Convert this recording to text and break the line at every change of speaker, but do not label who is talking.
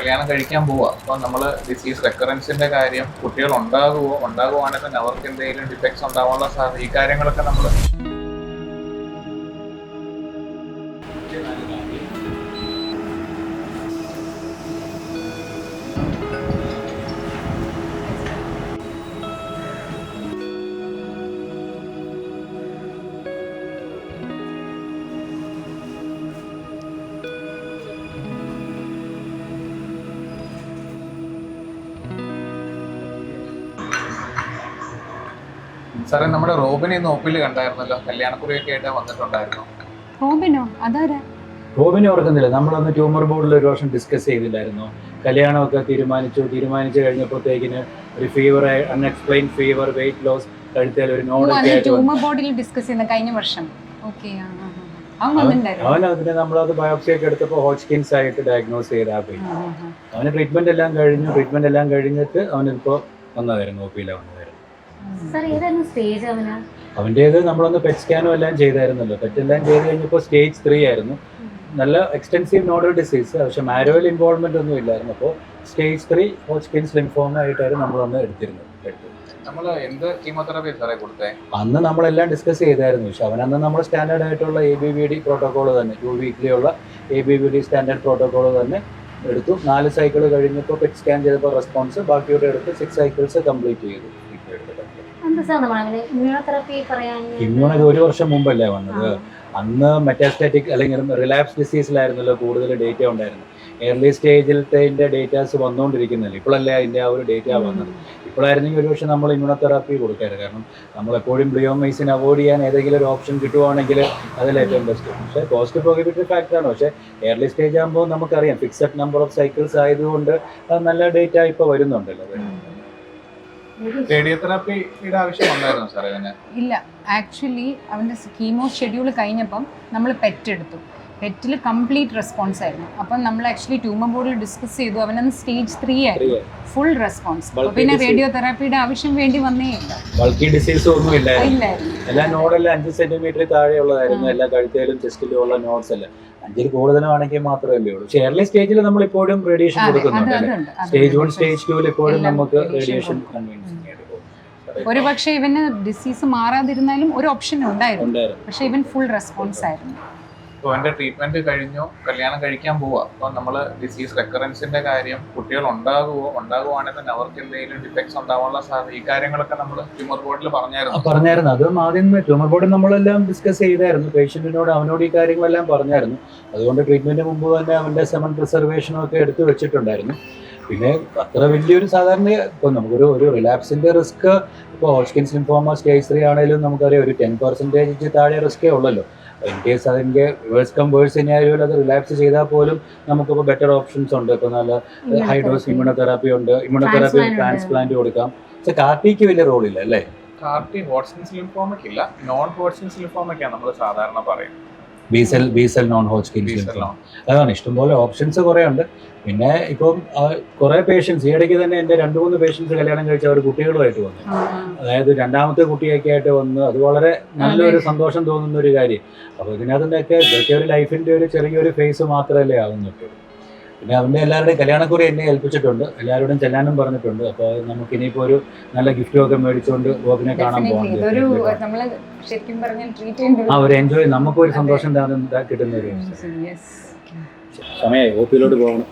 കല്യാണം കഴിക്കാൻ പോവാ. അപ്പൊ നമ്മൾ ഡിസീസ് റെക്കറൻസിന്റെ കാര്യം കുട്ടികൾ ഉണ്ടാകുമോ ഉണ്ടാകുവാണെങ്കിൽ അവർക്ക് എന്തെങ്കിലും ഡിഫക്ട്സ് ഉണ്ടാവാനുള്ള സാധ്യത ഈ കാര്യങ്ങളൊക്കെ നമ്മൾ സാറേ നമ്മുടെ റോബിനെ ഇന്ന് ഒപ്പിൽ കണ്ടായിരുന്നല്ലോ. കല്യാണക്കുറിയൊക്കെ ആയിട്ട് വന്നിട്ടുണ്ടായിരുന്നു.
റോബിനോ? അതാരാ?
റോബിനെ ഓർക്കുന്നില്ല. നമ്മളന്ന് ട്യൂമർ ബോർഡിൽ ഒരു വർഷം ഡിസ്കസ് ചെയ്തില്ലായിരുന്നു. കല്യാണമൊക്കെ തീരുമാനിച്ചു. തീരുമാനിച്ചു കഴിഞ്ഞപ്പോഴത്തേക്കിന് ഒരു fever unexplain fever weight loss കഴുത്തേൽ ഒരു നോഡ്
ട്യൂമർ ബോർഡിൽ ഡിസ്കസ് ചെയ്യുന്ന കഴിഞ്ഞ വർഷം. ഓക്കെ അവൻ
അതിന് നമ്മളത് ബയോപ്സി ഒക്കെ എടുത്തപ്പോൾ ഹോച്ച്കിൻസ് ആയിട്ട് ഡയഗ്നോസ് ചെയ്താ പോയി. അവന് ട്രീറ്റ്മെന്റ് എല്ലാം കഴിഞ്ഞു. ട്രീറ്റ്മെന്റ് എല്ലാം കഴിഞ്ഞിട്ട് അവനിപ്പോ വന്നതായിരുന്നു ഒ പിയിലാണ് വന്നതായിരുന്നു.
സാർ ഏതായിരുന്നു സ്റ്റേജ് അവന്?
അവന്റേത് നമ്മളൊന്ന് പെറ്റ് സ്കാനും എല്ലാം ചെയ്തായിരുന്നല്ലോ. പെറ്റ് എല്ലാം ചെയ്ത് കഴിഞ്ഞപ്പോൾ സ്റ്റേജ് ത്രീ ആയിരുന്നു. നല്ല എക്സ്റ്റെൻസീവ് നോഡൽ ഡിസീസ് പക്ഷെ മാരോയിൽ ഇൻവോൾവ്മെന്റ് ഒന്നും ഇല്ലായിരുന്നു. അപ്പോൾ സ്റ്റേജ് ത്രീ ഹോസ്കിൻസ് ലിംഫോമ ആയിട്ടായിരുന്നു നമ്മളൊന്ന് എടുത്തിരുന്നത്. എടുത്തത്.
എന്ത് കീമോതെറാപ്പി സാറേ കൊടുത്തേ?
അന്ന് നമ്മളെല്ലാം ഡിസ്കസ് ചെയ്തായിരുന്നു. പക്ഷെ അവനന്ന് നമ്മൾ സ്റ്റാൻഡേർഡ് ആയിട്ടുള്ള A B V D protocol തന്നെ ടു വീക്കിലി ഉള്ള A B V D standard protocol തന്നെ എടുത്തു. നാല് സൈക്കിൾ കഴിഞ്ഞപ്പോൾ പെറ്റ് സ്കാൻ ചെയ്തപ്പോൾ റെസ്പോൺസ് ബാക്കിയുടെ എടുത്ത് സിക്സ് സൈക്കിൾസ് കംപ്ലീറ്റ് ചെയ്തു. ഇമ്മ്യൂണൊക്കെ ഒരു വർഷം മുമ്പല്ലേ വന്നത്? അന്ന് മെറ്റാസ്റ്റാറ്റിക് അല്ലെങ്കിൽ റിലാപ്സ് ഡിസീസിലായിരുന്നല്ലോ കൂടുതൽ ഡേറ്റ ഉണ്ടായിരുന്നു എയർലി സ്റ്റേജിലത്തെ ഡേറ്റാസ് വന്നുകൊണ്ടിരിക്കുന്നില്ല ഇപ്പോഴല്ലേ അതിന്റെ ആ ഒരു ഡേറ്റ വന്നത്. ഇപ്പോഴായിരുന്നെങ്കിൽ ഒരുപക്ഷെ നമ്മൾ ഇമ്മ്യൂണോതെറാപ്പി കൊടുക്കാറ് കാരണം നമ്മളെപ്പോഴും ബ്ലിയോമൈസിൻ അവോയ്ഡ് ചെയ്യാൻ ഏതെങ്കിലും ഒരു ഓപ്ഷൻ കിട്ടുവാണെങ്കിൽ അതിൽ ഏറ്റവും ബെസ്റ്റ് പക്ഷേ കോസ്റ്റ് പ്രോഹിബിറ്റഡ് ഫാക്ടറാണ് പക്ഷേ എയർലി സ്റ്റേജ് ആകുമ്പോൾ നമുക്കറിയാം. ഫിക്സഡ് നമ്പർ ഓഫ് സൈക്കിൾസ് ആയതുകൊണ്ട് നല്ല ഡേറ്റ ഇപ്പോൾ വരുന്നുണ്ടല്ലോ.
റേഡിയോതെറാപ്പിയുടെ ആവശ്യം ഉണ്ടായിരുന്നു സാറേ ഇതിന്?
ഇല്ല ആക്ച്വലി അവന്റെ കീമോ ഷെഡ്യൂൾ കഴിഞ്ഞപ്പം നമ്മൾ പെറ്റ് എടുത്തു. പെറ്റിൽ കംപ്ലീറ്റ് റെസ്പോൺസ് ആയിരുന്നു. അപ്പം നമ്മൾ ആക്ച്വലി ട്യൂമർ ബോർഡിൽ ഡിസ്കസ് ചെയ്തു അവനന്ന് സ്റ്റേജ് ത്രീ ആയിരുന്നു. Full response.
Bulky
പിന്നെ
disease.
റേഡിയോ തെറാപ്പിയുടെ ആവശ്യം വേണ്ടി വന്നേ ഇല്ല.
ബൾക്കി ഡിസീസ് ഒന്നും ഇല്ലായിരുന്നു. എല്ലാ നോഡെല്ലാം അഞ്ച് സെന്റിമീറ്റർ താഴെയുള്ളതായിരുന്നു. എല്ലാ കഴുത്തേലും ചെസ്റ്റിലും ഉള്ള നോട്ട്സ് എല്ലാം. അഞ്ചിൽ കൂടുതലാണെങ്കിൽ മാത്രമല്ലേ ഉള്ളൂ. പക്ഷേ എയർലി സ്റ്റേജിൽ നമ്മൾ ഇപ്പോഴും റേഡിയേഷൻ കൊടുക്കുന്നുണ്ട് സ്റ്റേജ് വൺ. സ്റ്റേജ് ടൂവിൽ ഇപ്പോഴും നമുക്ക് റേഡിയേഷൻ ആയിട്ട്
ഒരു പക്ഷേ ഇവന് ഡിസീസ് മാറാതിരുന്നാലും ഒരു ഓപ്ഷൻ ഉണ്ടായിരുന്നു. പക്ഷേ ഇവൻ ഫുൾ റെസ്പോൺസ് ആയിരുന്നു.
അപ്പോൾ എന്റെ ട്രീറ്റ്മെന്റ് കഴിഞ്ഞു കല്യാണം കഴിക്കാൻ പോവാ. അപ്പോൾ നമ്മൾ ഡിസീസ് റെക്കറൻസിന്റെ കാര്യം കുട്ടികൾ ഉണ്ടാകുമോ ഉണ്ടാകുവാണെങ്കിൽ തന്നെ അവർക്ക് എന്തെങ്കിലും ഡിഫക്ട്സ് ഉണ്ടാവാനുള്ള സാധ്യത ഈ കാര്യങ്ങളൊക്കെ നമ്മൾ ട്യൂമർ ബോർഡിൽ പറഞ്ഞായിരുന്നു.
പറഞ്ഞായിരുന്നു. അത് ആദ്യം ട്യൂമർ ബോർഡിൽ നമ്മളെല്ലാം ഡിസ്കസ് ചെയ്തായിരുന്നു. പേഷ്യന്റിനോട് അവനോട് ഈ കാര്യങ്ങളെല്ലാം പറഞ്ഞായിരുന്നു. അതുകൊണ്ട് ട്രീറ്റ്മെന്റ് മുമ്പ് തന്നെ അവന്റെ സെമൺ പ്രിസർവേഷനും ഒക്കെ എടുത്തു വെച്ചിട്ടുണ്ടായിരുന്നു. പിന്നെ അത്ര വലിയൊരു സാധാരണ ഇപ്പോൾ നമുക്കൊരു ഒരു റിലാപ്സിന്റെ റിസ്ക് ഇപ്പോൾ ഹോസ്കിൻസ് ലിംഫോമ സ്റ്റേജ് ത്രീ ആണെങ്കിലും നമുക്കറിയാം ഒരു ടെൻ പെർസെന്റേജ് താഴെ റിസ്ക്കേ ഉള്ളല്ലോ. ഇൻ കേസ് അതിന്റെ വേഴ്സ് കം വേഴ്സ് സിനാരിയോയിൽ അത് റിലാപ്സ് ചെയ്താൽ പോലും നമുക്കിപ്പോൾ ബെറ്റർ ഓപ്ഷൻസ് ഉണ്ട്. ഇപ്പോൾ നല്ല ഹൈ ഡോസ് ഇമ്മ്യൂണോതെറാപ്പി ഉണ്ട്.
ഇമ്യൂണോതെറാപ്പി
ട്രാൻസ്പ്ലാന്റ് കൊടുക്കാം. പക്ഷെ കാർട്ടിക്ക് വലിയ റോളില്ല അല്ലേ?
കാർട്ടി ഹോട്ട്സിൻസ് ലിംഫോമൊക്കെ ഇല്ല. നോൺ ഹോട്ട്സിൻസ് ലിംഫോമയ്ക്കാണ് നമ്മൾ സാധാരണ പറയുന്നത്.
B cell B cell non
non.
അതാണ്. ഇഷ്ടംപോലെ ഓപ്ഷൻസ് കുറേ ഉണ്ട് പിന്നെ ഇപ്പം കുറെ കുറേ പേഷ്യൻസ് ഈ ഇടയ്ക്ക് തന്നെ എന്റെ രണ്ട് മൂന്ന് പേഷ്യൻസ് കല്യാണം കഴിച്ച അവർ കുട്ടികളുമായിട്ട് വന്നു. അതായത് രണ്ടാമത്തെ കുട്ടിയൊക്കെ ആയിട്ട് വന്ന് അത് വളരെ നല്ലൊരു സന്തോഷം തോന്നുന്ന ഒരു കാര്യം. അപ്പോൾ ഇതിനകത്തൊക്കെ ഇതൊക്കെ ഒരു ലൈഫിന്റെ ഒരു ചെറിയൊരു ഫേസ് മാത്രമല്ലേ ആവുന്നുള്ളൂ. പിന്നെ അവന്റെ എല്ലാവരുടെയും കല്യാണക്കുറി എന്നെ ഏൽപ്പിച്ചിട്ടുണ്ട്. എല്ലാവരോടും ചെല്ലാനും പറഞ്ഞിട്ടുണ്ട്. അപ്പോൾ നമുക്ക് ഇനിയിപ്പോൾ ഒരു നല്ല ഗിഫ്റ്റും ഒക്കെ മേടിച്ചുകൊണ്ട് ബോബിനെ കാണാൻ
പോകുന്നത് നമുക്ക്
ആ ഒരു എൻജോയ് നമുക്കൊരു സന്തോഷം കിട്ടുന്ന ഒരു സമയമായി ഒ പോകണം.